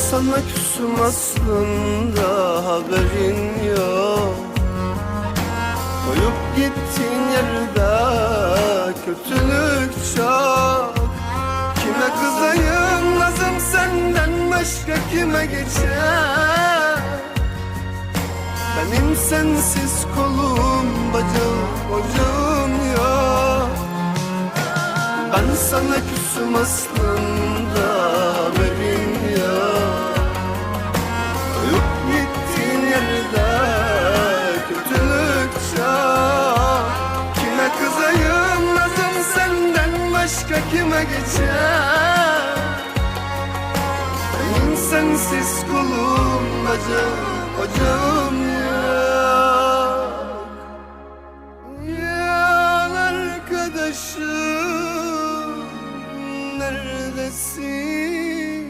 sana küsüm aslında haberin yok. Koyup gittiğin yerde kötülük çok. Kime kızayım nazım senden başka kime geçer? Benim sensiz kolum bacım ocağım yok. Ben sana küsüm aslında başka kime geçer Benim sensiz kulum bacım ocağım yok Yan arkadaşım neredesin?